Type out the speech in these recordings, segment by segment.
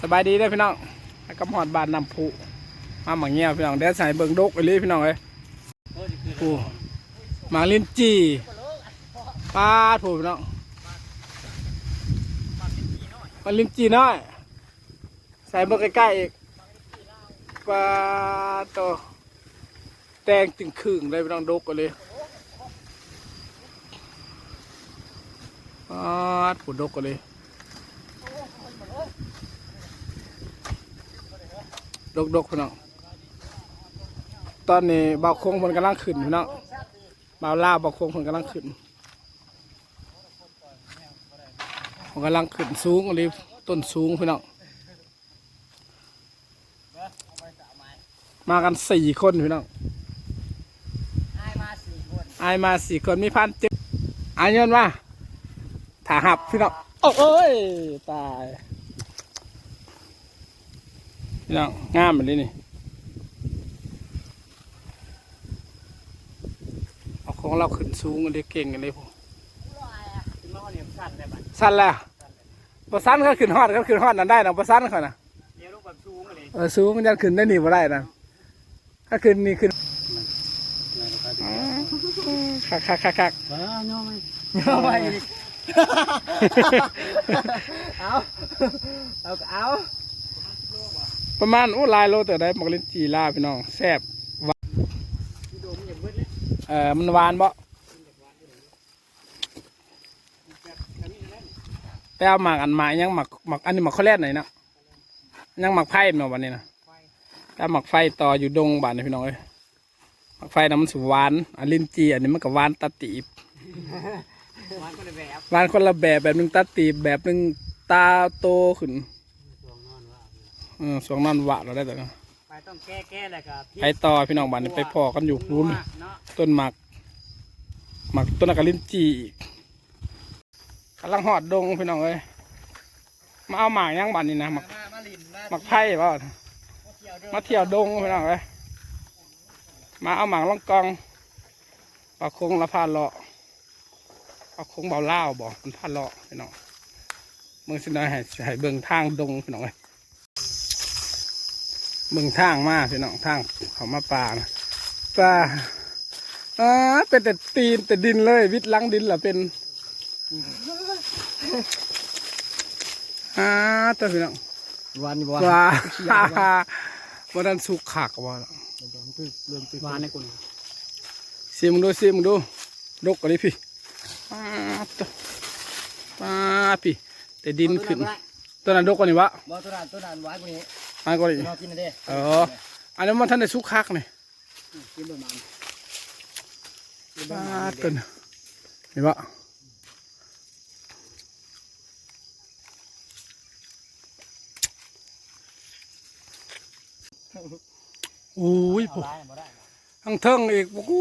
สบายดีเด้พี่น้องแล้วก็หอดบานนำผูมาหมังเงี้ยพี่น้องเดี๋ยวใส่เบิ่งดกไปเลยพี่น้องเอ้ยผูหมางลิ้นจี่ปลาผูพี่น้องมันลิ้นจี่น้อย ใส่เบิ่งใกล้ๆอีกปลาโตแตงจึงครึ่งเลยพี่น้องดกกันเลยปลาผูดกกันเล ดกดกพี่น้องตอนนี้บ่าวโคงมันกำลังขึ้นพี่น้องบ่าวล่าวบ่าวโคงมันกำลังขึ้นมันกำลังขึ้นสูงอะไรต้นสูงพี่น้องมากันสี่คนพี่น้องไอ้มาสี่คนอายมาสี่คนมีพันเจ็ดอายเงินมาถาหับพี่น้องโอ้ยตาย พี่น้องงามแบบนี้นี่เอาของเราขึ้นสูงกันเลยเก่งกันเลยพวกขึ้นมาเขาเรียกสั้นได้บัดสั้นแล้วปะสั้นก็ขึ้นฮอดก็ขึ้นฮอดนั่นได้นะปะสั้นเขานะเดี๋ยวลูกแบบสูงเลยเออสูงมันจะขึ้นได้หนีบ่ได้นะถ้าขึ้นนี่ขึ้นคักคักคักคักว้าวย่อไหมย่อไหมเอาเอาเอา ประมาณโอ้หลายโลแต่ได้มักลิ้นจีลาพี่น้องแซ่บโดมอย่างเบิ้ลเลยเออมันหวานบ่แต่เอาหมักอันหมายังหมักหมักอันนี้หมักข้าวแรกหน่อยเนาะยังหมักไผ่เนาะวันนี้นะแต่หมักไฟต่ออยู่ดงบ้านนี่พี่น้องเอ้ยหมักไฟน้ำมันสุหวานอันลิ้นจีอันนี้มันก็หวานตาตีบวันก็เลยแบบหวานคนละแบบแบบหนึงตาตีบแบบหนึงตาโตขึ้นช่วงนอนว่า เออสองนั่นหวานเราได้แต่ไปต้องแก้แก้เลยครับไปต่อพี่น้องบ้านนี้ไปพอกันอยู่รุนเนาะต้นหมักหมักต้นกระลิ้นจีอีกกำลังหอดดงพี่น้องเอ้ยมาเอาหมากย่างบันนี่นะหมักมามาลินมาหมักไผ่เปล่าเที่ยวเด้อมาเที่ยวดงพี่น้องเอ้ยมาเอาหมากล่องกองปลาคงละพาเลาะปลาคงเบาเล่าวบอกมันพาเลาะพี่น้องเมืองสินอยให้ให้เบิ่งทางดงพี่น้องเอ้ย เบิ่งทางมาพี่น้องทางเขามาป่านะป่าอ่าเป็นแต่ตีนแต่ดินเลย วิดหลังดินล่ะเป็นอ่าตัวพี่น้องวันวัว้าวันนั้นสุกขากว่าล่ะวานในกุนซีมึงดูซีมึงดูดกกันเลยพี่ป้าดตัวป้าดพี่แต่ดินขึ้นตัวนั้นดกกว่านี่วะบ่ตัวนั้นตัวนั้นไว้กว่านี้ มากกว่านี้รอกินเด้เอออันนั้นมันท่านได้สุกคักนี่กินประมาณป้าดตัวน่ะนี่วะโอ้ยพวกได้บ่ได้ทั้งเทิงอีกโอ้โห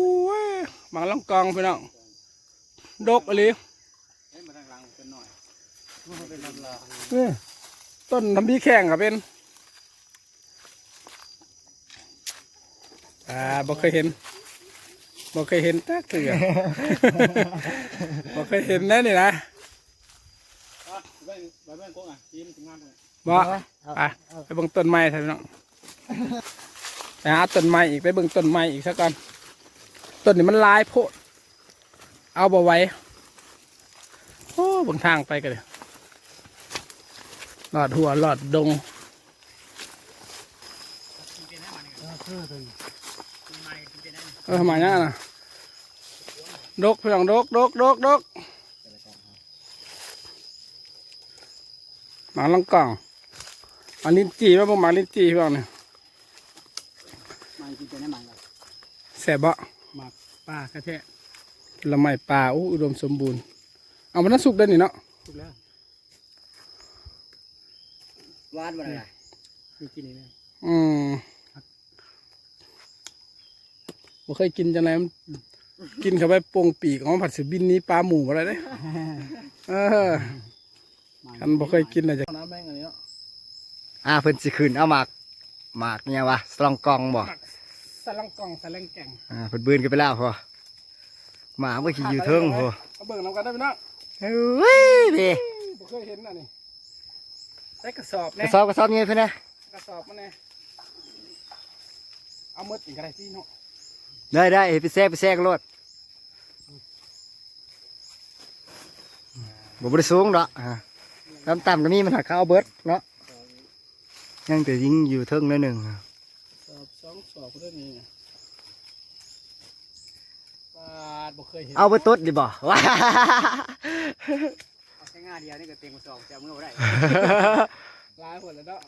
บางลองกองพี่น้องดกอะไรเฮ้ยมาทางหลังเป็นหน่อยมันเป็นลำลานี่ต้นทำพี่แข่งกับเป็นอ่า บ่เคยเห็นบ่เคยเห็นตักเถื่อบ่เคยเห็นแน่นี่นะไปไปไปกงอะจิ้มถึงงานเลยบ่ไปไปเบิ่งต้นไม้ใช่พี่น้องไปหาต้นไม้อีกไปเบิ่งต้นไม้อีกสักก่อนต้นนี้มันหลายโพดเอาบ่ไหว้โอ้เบางทางไปกันเลยหลอดหัวหลอดดง เออมาเนี่ยนะดกพี่น้องดกดกดกดกหมาลังกล่องหมาลิ้นจีว่าพวกหมาลิ้นจีพี่น้องเนี่ยมันกินเป็นได้มันเลยแสบบ่หมักปลากระเทะละไม้ป่าอู้อุดมสมบูรณ์ เอามันน่าสุกได้นี่เนาะถูกแล้ววานมันอะไรมีกินนี่เลยอืม บ่เคยกินจังไรมันกินเข้าไปโป่งปีกของมันผัดสืบินหนี้ปลาหมูอะไรเด้เออคันบ่เคยกินเลยจ้ะน้ำแม่งอันนี้เนาะอ่าเพิ่นสิขึ้นเอาหมากหมากเนี่ยวะสลองกองบ่สลังกล่องสลังแก่งอ่าเพิ่นบืนกันไปแล้วพอหมาเมื่อกี้อยู่เทิงพอเอาเบิ่งน้ำกันได้ไหมเนาะเฮ้ยเด้บ่เคยเห็นอันนี้แต่ส่กระสอบกแน่ระสอบกระสอบเงี้ยเพื่อนนะกระสอบมาแน่เอาหมดอีกอะไรที่เนาะ ได้ได้ไปแทรกไปแทรกรถบ่บริสูงดอกอ่าน้ำต่ำก็มีมันหักเข้าเบิดเนาะยังแต่ยิงอยู่เทิงนิดหนึ่งสอบสองสอบก็ได้นี่ปาดบ่เคยเห็นเอาไปตุ๊ดดิบ่ว้าเอาแค่ง่าเดียวนี่ก็เต็มกระสอบจะเอามือบ่ได้หลายคนแล้วเนาะ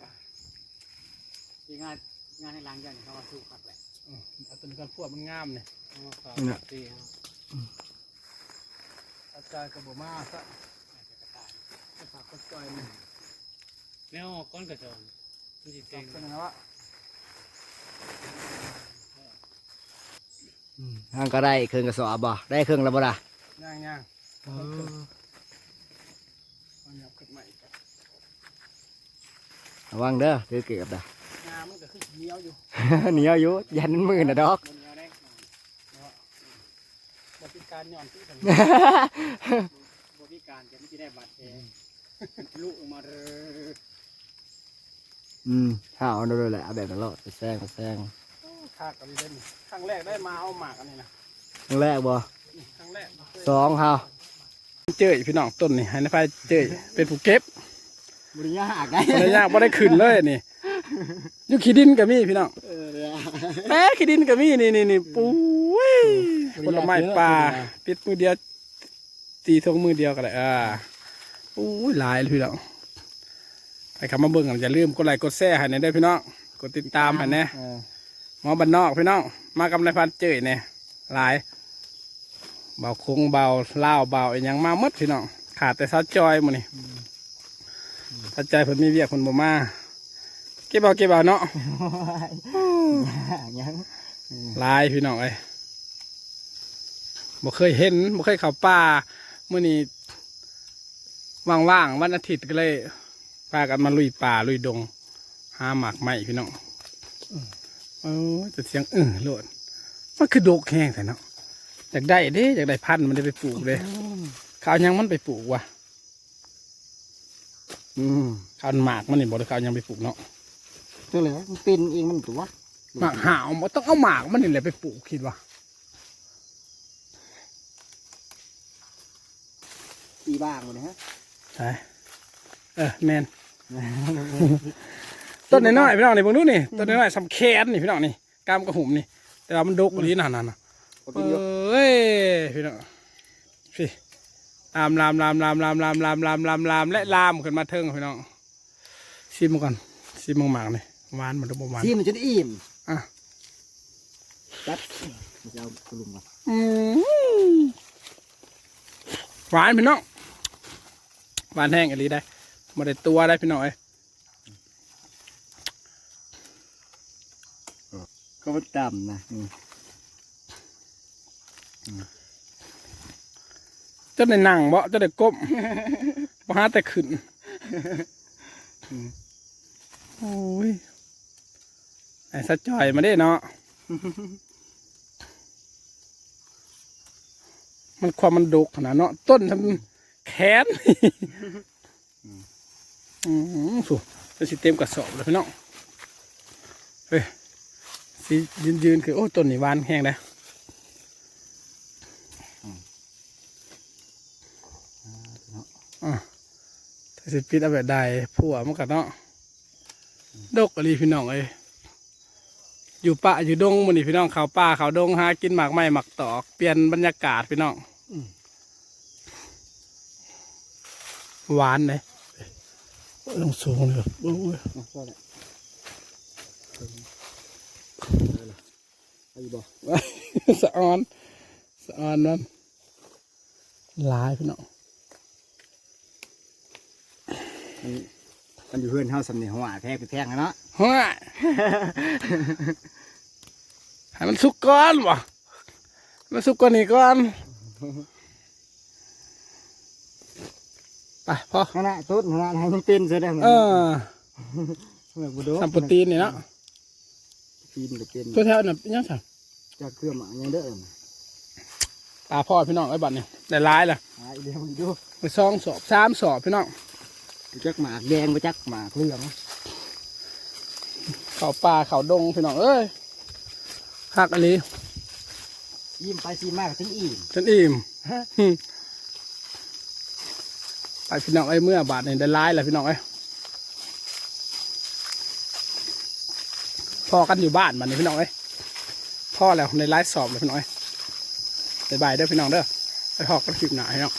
ที่งานงานในร้านเดียวนี่เขาเอาสู้ขัดแหละอืม เอาตัวนี้ก่อนพวกมันงามเนี่ยเอามาฝากน่ะ ตีเอาอาจารย์กับบ่มาซะจะฝากคนจอยมันแล้วก้อนกระสอบมันสิตเต็อกงเป็นไงวะทางก็ได้เครื่องกระสอบบ่ได้เครื่องแล้วบ่ล่ะย่างย่างเอาหยับขึ้นมาอีกอะระวังเด้อถือเก็บเด้องา มมันก็คือเหนียวอยู่เหนียวอยู่ยันมือน่ะดอกมันเอาได้บ่เป็นการหย่อนที่ถึงบริการจะไม่ได้บาดแผลลุกออกมาเรออืมถ้าเอาโดนแหละเอาแบบนั้นแหละไปแซงไปแซงคากกันเล่นครั้งแรกได้มาเอาหมากอันนี้นะครั้งแรกบ่ครั้งแรกสองเฮาเจอพี่น้องต้นนี่ให้นายพายเจอเป็นผู้เก็บบุรียากได้บ่ได้ยากบ่ได้ขึ้นเลยนี่ อยู่ขี้ดินก็มีพี่น้องเออเนี่ยแม่ขี้ดินก็มีนี่นี่นี่ปุ้ยผลไม้ป่าปิดมือเดียวตีทงมือเดียวก็ได้อ่าปุ้ยหลายเลยพี่น้องไปคำมาเบิ่งกันอย่าลืมกดไลค์กดแชร์ให้ในได้อพี่น้องกดติดตามให้แน่เออหมอบันนอกพี่น้องมากับนายพันเจยเนี่ยหลายเบาคงเบาเล่าวเบาอีหยังมาหมดพี่น้องขาดแต่ซาจอยหมื้นี่ซาจอยเพิ่นมีเวียกเพิ่นบ่มา เก็บเอาเก็บเอาเนาะยังหลายพี่น้องเอ้ยบ่เคยเห็นบ่เคยเข้าป่ามื้อนี้ว่างๆวันอาทิตย์ก็เลยพากันมาลุยป่าลุยดง หาหมากไม้พี่น้องเออจะเสียงอื้อโลดมันคือดกแห้งแต่เนาะอยากได้เด้อยากได้พันธุ์มันได้ไปปลูกเลยข้าวยังมันไปปลูกวะอืมข้าวหมากมันนี่บ่ได้ข้าวยังไปปลูกเนาะ ตัวเหลือมันเป็นเองมันตัวหมากหาวมันต้องเอาหมากมันนี่แหละไปปลูกคิดว่าตีบ้างหมดเลยฮะใช่เออแมนต้นน้อยๆพี่น้องนี่เบิ่งดูนี่ต้นน้อยๆสำแคนนี่พี่น้องนี่กามกระหุ่มนี่ แต่ว่ามันดกกว่านี้นั่นน่ะเอาไปเอยก้ยพี่น้องพี่ลามลามลามลามลามลามลามลามลามลามและลามขึ้นมาเทิงพี่น้องชิมก่อนชิมหมากๆนี่ หวานมันดูบ่หวานที่มันจะได้อิ่มอะตัดมันจะเอากระลุมมาอืมหวานพี่น้องหวานแห้งอะไรได้มาได้ตัวได้พี่น้องเอ้ยก็มันต่ำนะนี่เจะได้นั่งบ่เจะได้ก้มบ่หาแต่ขึ้นโอ้ย ไอ้สะจ่อยมาได้เนาะ มันความมันดกขนาดเนาะต้นทำแขนอืมสูจะสิเต็มกระสอบเลยพี่น้องเฮ้ยสิยืนยืนๆคือโอ้ต้นนี่วานแห้งเลยอะถ้าสิปิดเอาแบบใดผัวมันกัเนาะดกอะไรพี่น้องเอ้ย อยู่ป่าอยู่ดงมันนี่พี่น้องเขาป่าเขาดงหากินหมากไม้หมากตอกเปลี่ยนบรรยากาศพี่น้องหวานเลยลงสูงเลยโอ้ยเอาก็ได้เอาอยู่บ่สะออนสะออนมันหลายพี่น้อง มันมันอยู่เพื่อนเฮาสำเนียงหัวแทงไปแทงอะเนาะเฮ้ยให้มันสุกก่อนวะให้มันสุกก่อนนี่ก่อนไปพอขณะต้นขณะให้มันเป็นเสียได้เหมือนเออเหมือนบุโดสัมปตีนนี่เนาะปีนก็เป็นตัวแถวน่ะยังไงจากเครื่องหมายังเด้อตาพ่อพี่น้องไอ้บัตรนี่ได้หลายล่ะหาอีเดียวมึงดูไปสองสอบสามสอบพี่น้องบ่ จักหมากแดงบ่จักหมากเหลืองเขาป่าเขาดงพี่น้องเอ้ยคักอะไรยิ้มไปซีมากถึงอิ่มจนอิ่มฮะหึไปพี่น้องเอ้ยเมื่อบาทนี่ได้ร้ายแล้วพี่น้องเอ้ยพอกันอยู่บ้านมันนี่พี่น้องเอ้ยพ่อแล้วในไลฟ์สอบเลยพี่น้องเอ้ยบ๊ายบายเด้อพี่น้องเด้อไปพอกันคลิปหน้าพี่น้อง